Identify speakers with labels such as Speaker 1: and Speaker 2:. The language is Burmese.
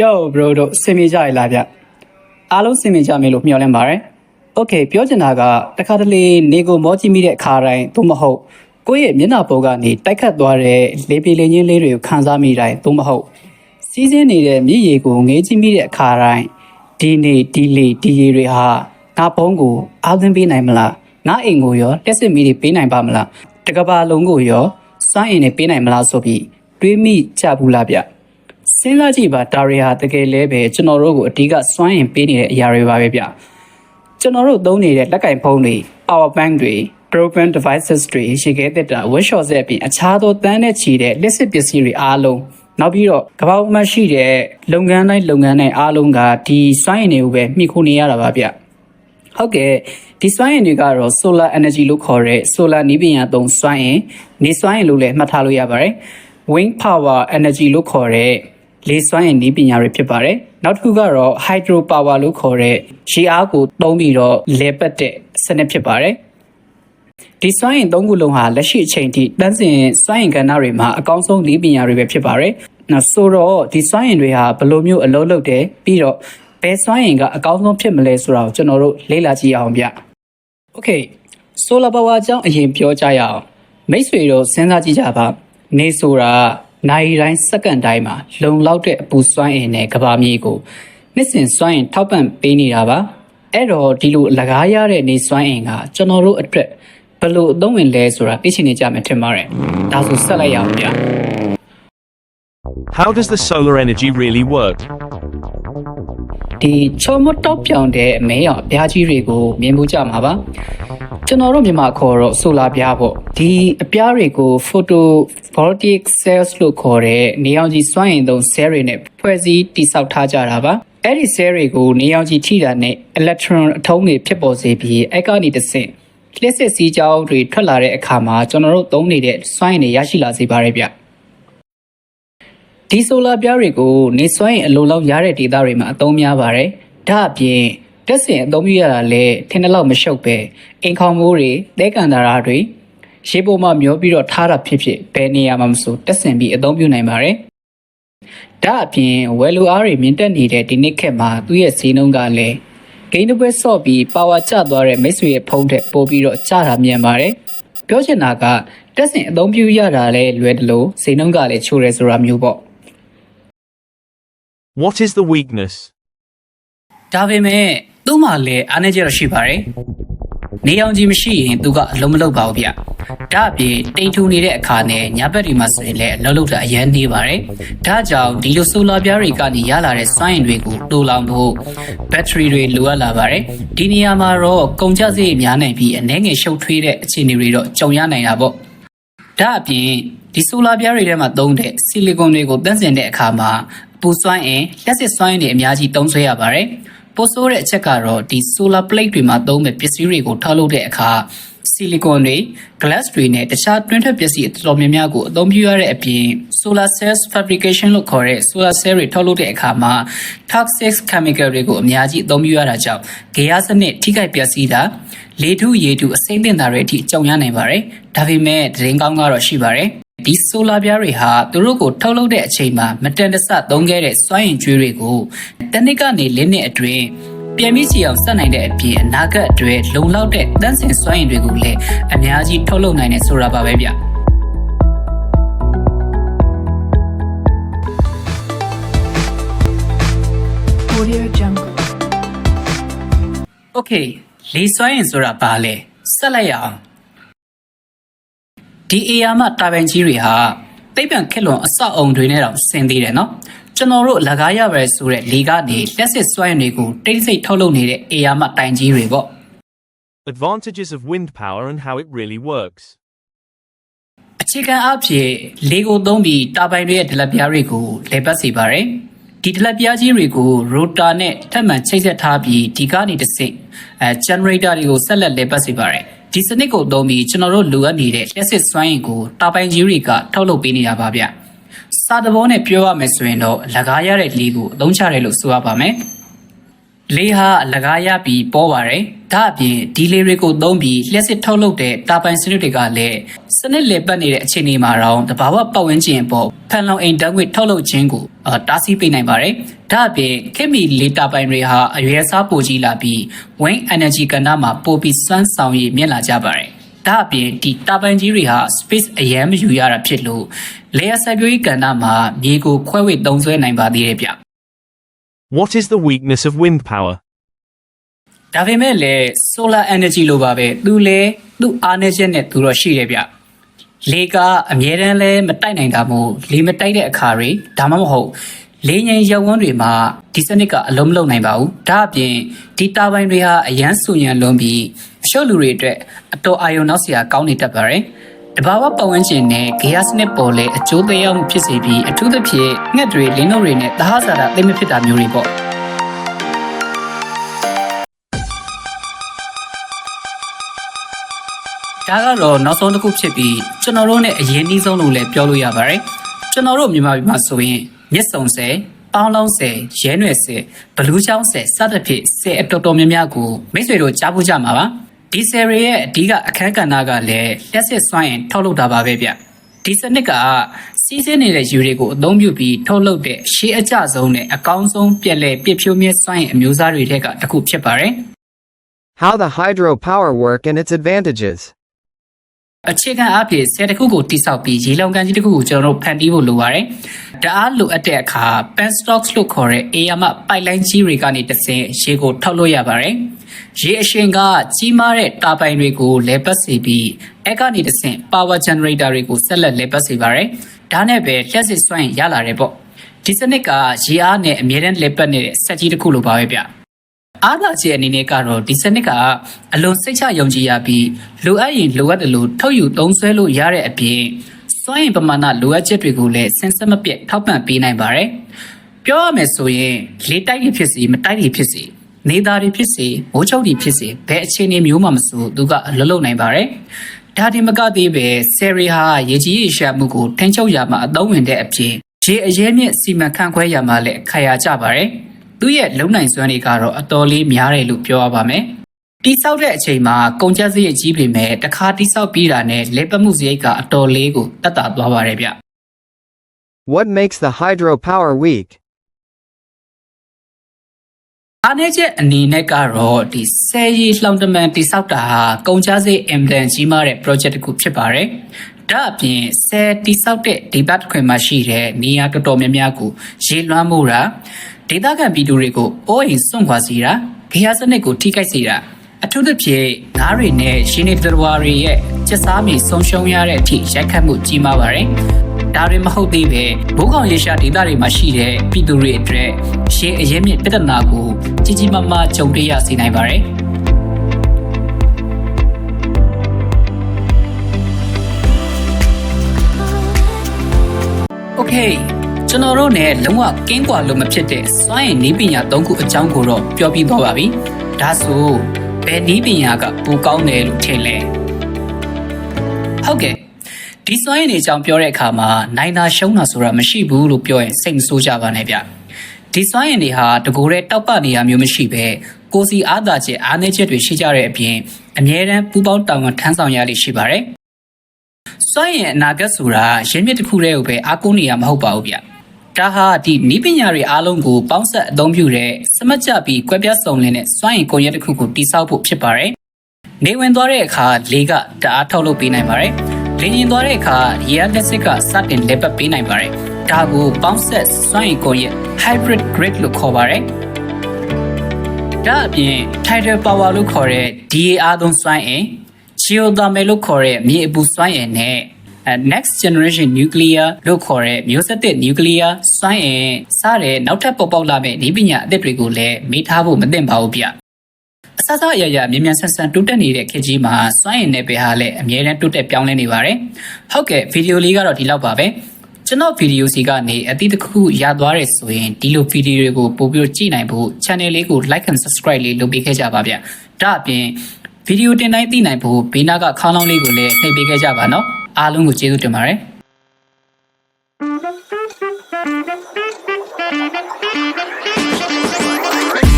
Speaker 1: Yo bro တို့စင်ပြေကြရလားဗျအားလုံးစင်ပြေကြမယ်လို့မျှော်လင့်ပါတယ် Okay ပြောချင်တာကတခါတလေနေကိုမောကြည့်မိတဲ့အခါတိုင်းသို့မဟုတ်ကိုယ့်ရဲ့မျက်နှာပေါ်ကနေတိုက်ခတ်သွားတဲ့လေပြေလေချင်းလေးတွေကိုခံစားမိတိုင်းသို့မဟုတ်စီးစင်းနေတဲ့မြည်ရည်ကိုငေးကြည့်မိတဲ့အခါတိုင်းဒီနေဒီလေဒီရည်တွေဟာငါဘုံကိုအားသွင်းပေးနိုင်မလားငါအိမ်ကိုရောတက်စစ်မီတွေပေးနိုင်ပါမလားတကဘာလုံးကိုရောစွမ်းအင်တွေပေးနိုင်မလားဆိုပြီးတွေးမိကြဘူးလားဗျ စဉ်းစားကြည့်ပါဒါရီဟာတကယ်လဲပဲကျွန်တော်တို့ကိုအဓိကစွမ်းရင်ပေးနေတဲ့အရာတွေပါပဲဗျကျွန်တော်တို့သုံးနေတဲ့လက်ကင်ဖုန်းတွေ power bank တွေ broadband devices တွေရှိခဲ့တဲ့တာ workshop ဆက်အပြင်အခြားသောတန်းနဲ့ချီတဲ့လက်စစ်ပစ္စည်းတွေအားလုံးနောက်ပြီးတော့ကမ္ဘာပေါ်မှာရှိတဲ့လုပ်ငန်းတိုင်းလုပ်ငန်းတိုင်းအားလုံးကဒီစွမ်းရည်တွေကိုပဲမှီခိုနေရတာပါဗျဟုတ်ကဲ့ဒီစွမ်းရည်တွေကတော့ solar energy လို့ခေါ်တဲ့ solar နည်းပညာသုံးစွမ်းရည်နေစွမ်းရည်လို့လည်းမှတ်ထားလို့ရပါတယ် wind power energy လို့ခေါ်တဲ့ လေစွမ်းရည်နည်းပညာတွေဖြစ်ပါတယ်နောက်တစ်ခုကတော့ hydro power လို့ခေါ်တဲ့ရေအားကိုသုံးပြီးတော့လေပတ်တဲ့စနစ်ဖြစ်ပါတယ်ဒီစွမ်းရည်သုံးခုလုံးဟာလက်ရှိအချိန်ထိတန်းစင်စွမ်းရည်ကဏ္ဍတွေမှာအကောင်းဆုံးနည်းပညာတွေပဲဖြစ်ပါတယ်နော်ဆိုတော့ဒီစွမ်းရည်တွေဟာဘယ်လိုမျိုးအလုပ်လုပ်တယ်ပြီးတော့ဘယ်စွမ်းရည်ကအကောင်းဆုံးဖြစ်မလဲဆိုတာကိုကျွန်တော်တို့လေ့လာကြည့်အောင်ဗျ Okay solar power အကြောင်းအရင်ပြောကြရအောင်မိတ်ဆွေတို့စဉ်းစားကြည့်ကြပါနေဆိုတာ နိုင်တိုင်းစက္ကန့်တိုင်းမှာလုံလောက်တဲ့အပူစွမ်းအင်နဲ့ကဘာမြေကိုနှစ်စဉ်စွမ်းအင်ထောက်ပံ့ပေးနေတာပါအဲ့တော့ဒီလိုလကားရတဲ့နေစွမ်းအင်ကကျွန်တော်တို့အတွက်ဘယ်လိုအသုံးဝင်လဲဆိုတာသိချင်နေကြမယ်ထင်ပါတယ်ဒါဆိုဆက်လိုက်ရအောင်ဗျ
Speaker 2: How does the solar energy really work?
Speaker 1: ဒီချောမတော့ပြောင်တဲ့အမဲရောင်အပြားကြီးတွေကိုမြင်မှုကြမှာပါ ကျွန်တော်တို့မြန်မာခေါ်တော့ဆိုလာပြားပေါ့ဒီအပြားတွေကို photovoltaic cells လို့ခေါ်တဲ့နေရောင်ခြည်စွမ်းအင်သုံး cell တွေနဲ့ဖွဲ့စည်းတည်ဆောက်ထားကြတာပါအဲ့ဒီ cell တွေကိုနေရောင်ခြည်ထိတာနဲ့ electron အထုံးတွေဖြစ်ပေါ်စေပြီးအဲ့ကနေတစ်ဆင့်လျှက်စစ်စီးကြောင်းတွေထွက်လာတဲ့အခါမှာကျွန်တော်တို့သုံးနေတဲ့စွမ်းအင်တွေရရှိလာစေပါတယ်ဗျဒီဆိုလာပြားတွေကိုနေစွမ်းရင်အလုံးလောက်ရတဲ့ဒေသတွေမှာအသုံးများပါတယ်။ဒါအပြင် တက်စင်အသုံးပြုရတာလည်းထင်တဲ့လောက်မရှုပ်ပဲအိမ်ခေါင်မိုးတွေတဲကန်တာရာတွေရေပေါ်မှာမျောပြီးတော့ထားတာဖြစ်ဖြစ်ဘယ်နေရာမှာမဆိုတက်စင်ပြီးအသုံးပြုနိုင်ပါတယ်။ဒါအပြင်ဝယ်လူအားတွေမြင့်တက်နေတဲ့ဒီနေ့ခေတ်မှာသူ့ရဲ့ဈေးနှုန်းကလည်းဂိမ်းတစ်ပွဲဆော့ပြီးပါဝါကျသွားတဲ့မိတ်ဆွေရဲ့ဖုန်းထက်ပိုပြီးတော့ကျတာမြန်ပါတယ်။ပြောချင်တာကတက်စင်အသုံးပြုရတာလည်းလွယ်တယ်လို့ဈေးနှုန်းကလည်းချိုးရဲဆိုတာမျိုးပေါ့
Speaker 2: What is the weakness?
Speaker 1: ဒါပေမဲ့ သူ့မှာလည်းအားနည်းချက်တော့ရှိပါတယ်။နေအောင်ကြီးမရှိရင်သူကအလုံးမလုံးပါဘူးဗျ။ဒါအပြင်တိမ်ထူနေတဲ့အခါနဲ့ညဘက်တွေမှာဆိုရင်လည်းအလုံးလုံးတာအရန်နေပါတယ်။ဒါကြောင့်ဒီလိုဆိုလာပြားတွေကနေရလာတဲ့စွမ်းအင်တွေကိုတိုးလောင်ဖို့ဘက်ထရီတွေလိုအပ်လာပါတယ်။ဒီနေရာမှာတော့ကုန်ကျစရိတ်များနိုင်ပြီးအနည်းငယ်ရှုပ်ထွေးတဲ့အခြေအနေတွေတော့ကြုံရနိုင်တာပေါ့။ဒါအပြင်ဒီဆိုလာပြားတွေထဲမှာသုံးတဲ့ဆီလီကွန်တွေကိုတန့်စင်တဲ့အခါမှာအပူစွမ်းအင်လက်စစ်စွမ်းအင်တွေအများကြီးသုံးဆွဲရပါတယ်။ ပိုဆိုးတဲ့အချက်ကတော့ဒီ solar plate တွေမှာသုံးတဲ့ပစ္စည်းတွေကိုထောက်လုပ်တဲ့အခါဆီလီကွန်တွေ glass တွေနဲ့တခြားတွင်းထွက်ပစ္စည်းအတော်များများကိုအသုံးပြုရတဲ့အပြင် solar cells fabrication လို့ခေါ်တဲ့ solar cell တွေထုတ်လုပ်တဲ့အခါမှာ toxic chemical တွေကိုအများကြီးအသုံးပြုရတာကြောင့်ဂေယစနစ်ထိခိုက်ပျက်စီးတာ လေထုရေထုအစိမ့်တင်တာတွေအထိကြုံရနိုင်ပါတယ်။ဒါပေမဲ့သတင်းကောင်းကတော့ရှိပါတယ်။ဒီဆိုလာပြားတွေဟာသူတို့ကိုထုတ်လုပ်တဲ့အချိန်မှာမတန်တဆသုံးခဲ့တဲ့စွမ်းအင်ကြွေးတွေကိုတနစ်ကနေလင်းနှစ်အတွင်းပြန်ပြီးစီအောင်ဆက်နိုင်တဲ့အပြင်အနာဂတ်အတွက်လုံလောက်တဲ့တန်းစင်စွမ်းအင်တွေကိုလည်းအများကြီးထုတ်လုပ်နိုင်တယ်ဆိုတာပါပဲဗျ။
Speaker 3: Audio Jungle.
Speaker 1: Okay လေစွမ်းရင်ဆိုတာဘာလဲဆက်လိုက်ရအောင်ဒီအရာမှာတာပိုင်ကြီးတွေဟာသိပ္ပံခက်လွန်အဆောက်အုံတွေနဲ့တောင်ဆင်သေးတယ်နော်ကျွန်တော်တို့လကားရပဲဆိုတဲ့လေကနေလက်စစ်စွမ်းရင်တွေကိုတိတ်ဆိတ်ထုတ်လုပ်နေတဲ့အရာမှာတိုင်ကြီးတွေပေါ့
Speaker 2: Advantages of wind power and how it really works.
Speaker 1: အခြေခံအဖြစ်လေကိုသုံးပြီးတာပိုင်တွေရဲ့ဒလက်ပြားတွေကိုလေပတ်စေပါတယ် ဒီဒလက်ပြားကြီးတွေကိုရိုတာနဲ့ထပ်မံချိတ်ဆက်ထားပြီးဒီကနေတစ်ဆင့်အဲ generator တွေကိုဆက်လက်လေပတ်စေပါတယ်ဒီစနစ်ကိုသုံးပြီးကျွန်တော်တို့လိုအပ်နေတဲ့လျှက်စစ်စွမ်းအင်ကိုတာပိုင်ကြီးတွေကထုတ်လုပ်ပေးနေတာပါဗျစာသဘောနဲ့ပြောရမယ်ဆိုရင်တော့လကားရတဲ့လေကိုအသုံးချတယ်လို့ဆိုရပါမယ် လေဟာအလကားရပြီးပေါ်ပါတယ်ဒါအပြင်ဒီလေတွေကိုသုံးပြီးလျှက်စစ်ထုတ်လုပ်တဲ့တာပိုင်စနစ်တွေကလည်းစနစ်လေပတ်နေတဲ့အခြေအနေမှာတော့တဘာဝပတ်ဝန်းကျင်အပေါ်ဖန်လုံအိမ်ဓာတ်ငွေ့ထုတ်လုပ်ခြင်းကိုအာတားဆီးပေးနိုင်ပါတယ်ဒါအပြင်ခေတ်မီလေတာပိုင်တွေဟာအရွယ်စားပိုကြီးလာပြီး wind energy ကဏ္ဍမှာပိုပြီးစွမ်းဆောင်ရည်မြင့်လာကြပါတယ်ဒါအပြင်ဒီတာပိုင်ကြီးတွေဟာ space အရန်မယူရတာဖြစ်လို့လေယာစိုက်ပျိုးရေးကဏ္ဍမှာမြေကိုခွဲဝေသုံးစွဲနိုင်ပါသေးတယ်ဗျ
Speaker 2: What is the weakness of wind power?
Speaker 1: ဒါပေမဲ့လည်း solar energy လိုပါပဲသူလည်းသူ့အားနည်းချက်နဲ့သူတော့ရှိတယ်ဗျလေကအမြဲတမ်းလဲမတိုက်နိုင်တာမို့လေမတိုက်တဲ့အခါတွေဒါမှမဟုတ်လေငိမ်ရုပ်ဝန်းတွေမှာဒီစနစ်ကအလုံးမလုံးနိုင်ပါဘူးဒါအပြင်ဒီတာဘိုင်တွေဟာအရန်ဆူညံလွန်ပြီးအရှုပ်လူတွေအတွက်အတော်အာရုံနောက်စရာကောင်းနေတတ်ပါတယ် တဘာဝပတ်ဝန်းကျင်နဲ့ဂေယစနစ်ပေါ်လဲအကျိုးသက်ရောက်မှုဖြစ်စေပြီးအထူးသဖြင့်ငှက်တွေလင်းတို့တွေနဲ့သဟဇာတာသိမဖြစ်တာမျိုးတွေပေါ့ဒါကတော့နောက်ဆုံးတစ်ခုဖြစ်ပြီးကျွန်တော်တို့ ਨੇ အရင်နှီးဆုံးလို့လည်းပြောလို့ရပါတယ်ကျွန်တော်တို့မြန်မာပြည်မှာဆိုရင်မြစ်စုံဆယ်ပေါင်းလုံးဆယ်ရဲနွယ်ဆယ်ဘလူးချောင်းဆယ်စသဖြင့်ဆယ်အတော်တော်များများကိုမိတ်ဆွေတို့ကြားဖို့ကြမှာပါ ဒီဆယ်ရဲ့အဓိကအခန်းကဏ္ဍကလည်းလက်စစ်စွမ်းရင်ထုတ်လုပ်တာပါပဲဗျဒီစနစ်ကစီးစင်းနေတဲ့ယူတွေကိုအသုံးပြုပြီးထုတ်လုပ်တဲ့ရှေးအကျဆုံးနဲ့အကောင်းဆုံးပြက်လက်ပြည့်ဖြိုးမြဲစွမ်းရင်အမျိုးအစားတွေထက်ကတစ်ခုဖြစ်ပါတယ်
Speaker 4: How the hydropower work and its advantages.
Speaker 1: အခြေခံအဖြစ်ဆယ်တစ်ခုကိုတိဆောက်ပြီးရေလုံကန်ကြီးတစ်ခုကိုကျွန်တော်တို့ဖန်တီးဖို့လိုပါတယ်။တအားလိုအပ်တဲ့အခါ pen stocks လို့ခေါ်တဲ့ AR မပိုက်လိုင်းကြီးတွေကနေတဆင့်ရေကိုထောက်လို့ရပါတယ်။ ရေအရှင်ကကြီးမားတဲ့တာပိုင်တွေကိုလဲပတ်စေပြီးအဲ့ကနေတဆင့် power generator တွေကိုဆက်လက်လဲပတ်စေပါတယ်။ဒါနဲ့ပဲလျှက်စစ်စွမ်းရလာတယ်ပေါ့။ဒီစနစ်ကရေအားနဲ့အမြဲတမ်းလဲပတ်နေတဲ့စက်ကြီးတစ်ခုလိုပါပဲဗျ။အားသာချက်အနေနဲ့ကတော့ဒီစနစ်ကအလွန်စိတ်ချယုံကြည်ရပြီးလိုအပ်ရင်လိုအပ်တယ်လို့ထုတ်ယူသုံးစွဲလို့ရတဲ့အပြင်စွမ်းရည်ပမာဏလိုအပ်ချက်တွေကိုလည်းစင်စက်မပြတ်ထောက်ပံ့ပေးနိုင်ပါတယ်။ပြောရမယ်ဆိုရင်လေတိုက်တွေဖြစ်စီမတိုက်တွေဖြစ်စီ နေသားတွေဖြစ်စီမိုးချုပ်တွေဖြစ်စီဘယ်အခြေအနေမျိုးမှမဆိုသူကအလွတ်လုံနိုင်ပါတယ်။ဒါတင်မကသေးပဲဆယ်ရီဟာရေကြီးရေရှာမှုကိုထိန်းချုပ်ရမှာအသုံးဝင်တဲ့အပြင်ရေအရဲမြင့်စီမံခန့်ခွဲရမှာလည်းခရကြပါတယ်။သူ့ရဲ့လုံနိုင်စွမ်းတွေကတော့အတော်လေးများတယ်လို့ပြောရပါမယ်။တိဆောက်တဲ့အချိန်မှာကုန်ကျစရိတ်ကြီးပေမဲ့တစ်ခါတိဆောက်ပြီးတာနဲ့လက်ပတ်မှုစရိတ်ကအတော်လေးကိုတက်တာသွားပါတယ်ဗျ
Speaker 4: What makes the hydropower weak?
Speaker 1: ။ အားနည်းချက်အနေနဲ့ကတော့ဒီဆယ်ရီလှောင်တမန်တိဆောက်တာဟာကုန်ကျစရိတ်အင်တန်ကြီးမားတဲ့ project တစ်ခုဖြစ်ပါတယ်။ဒါအပြင်ဆယ်တိဆောက်တဲ့ဒီဘတ်ခွင်မှာရှိတဲ့နေရာတော်တော်များများကိုရေလွှမ်းမှုတာဒေသခံပြည်သူတွေကိုအိုးအိမ်စွန့်ခွာစေတာဂေယစနစ်ကိုထိခိုက်စေတာအထူးသဖြင့်ငါးတွေနဲ့ရှင်းနေတတော်တွေရဲ့စက်စားမီဆုံးရှုံးရတဲ့အထိရိုက်ခတ်မှုကြီးမားပါတယ်။ ဒါတွေမဟုတ်သေးပဲဘိုးကောင်ရေရှာဒေသတွေမှာရှိတဲ့ပြည်သူတွေအတွက်ရှင်းအရင်မြင့်ပြဿနာကိုကြီးကြီးမားမားကြုံတွေ့ရစေနိုင်ပါတယ်။ Okay ကျွန်တော်တို့ ਨੇ လုံးဝကင်းကွာလို့မဖြစ်တဲ့စွမ်းရည်နည်းပညာ၃ခုအကြောင်းကိုတော့ပြောပြသွားပါပြီ။ဒါဆိုဘယ်နည်းပညာကပိုကောင်းတယ်လို့ထင်လဲ။ဟုတ်ကဲ့ ဒီစွမ်းရည်တွေအကြောင်းပြောတဲ့အခါမှာနိုင်တာရှုံးတာဆိုတာမရှိဘူးလို့ပြောရင်စိတ်မဆိုးကြပါနဲ့ဗျ။ဒီစွမ်းရည်တွေဟာတကူတဲ့တောက်ပနေရမျိုးမရှိပဲကိုယ်စီအားသာချက်အားနည်းချက်တွေရှိကြတဲ့အပြင်အမြဲတမ်းပူပေါင်းတောင်းဝန်ထမ်းဆောင်ရလိမ့်ရှိပါတယ်။စွမ်းရည်အနာဂတ်ဆိုတာရင်းမြစ်တစ်ခုတည်းကိုပဲအားကိုးနေရမဟုတ်ပါဘူးဗျ။ဒါဟာဒီနီးပညာတွေအားလုံးကိုပေါင်းဆက်အသုံးပြုတဲ့စမတ်ကြပြီးကွဲပြားစုံလင်တဲ့စွမ်းရည်ကွန်ရက်တစ်ခုကိုတည်ဆောက်ဖို့ဖြစ်ပါတယ်။နေဝင်သွားတဲ့အခါလေကတအားထုတ်လုပ်ပေးနိုင်ပါတယ်။ လေရင်သွားတဲ့အခါရေအားလက်စစ်ကစတင်လက်ပတ်ပေးနိုင်ပါတယ်။ဒါကိုပေါင်းဆက်စွမ်းရည်ကွန်ရက် hybrid grid လို့ခေါ်ပါတယ်။ဒါအပြင် tidal power လို့ခေါ်တဲ့ DAR သုံးစွမ်းအင် geothermal လို့ခေါ်တဲ့မြေအပူစွမ်းအင်နဲ့အဲ next generation nuclear လို့ခေါ်တဲ့မျိုးဆက်သစ် nuclear စွမ်းအင်စတဲ့နောက်ထပ်ပေါ်ပေါက်လာမယ့်နည်းပညာအသစ်တွေကိုလည်းမေးထားဖို့မသင့်ပါဘူးဗျ ဆဆအရရမြ мян ဆန်းဆန်းတိုးတက်နေတဲ့ခေတ်ကြီးမှာစွမ်းရည်နယ်ပယ်ဟာလည်းအများရန်တိုးတက်ပြောင်းလဲနေပါတယ်။ဟုတ်ကဲ့ဗီဒီယိုလေးကတော့ဒီလောက်ပါပဲ။ကျွန်တော်ဗီဒီယိုစီကနေအသည့်တစ်ခုရသွားတယ်ဆိုရင်ဒီလိုဗီဒီယိုတွေကိုပို့ပြီးကြည့်နိုင်ဖို့ channel လေးကို like and subscribe လေးလုပ်ပေးခဲ့ကြပါဗျ။ဒါအပြင်ဗီဒီယိုတင်တိုင်းသိနိုင်ဖို့ဘေးနားကခေါင်းလောင်းလေးကိုလည်းနှိပ်ပေးခဲ့ကြပါနော်။အားလုံးကိုကျေးဇူးတင်ပါတယ်။ Thank you.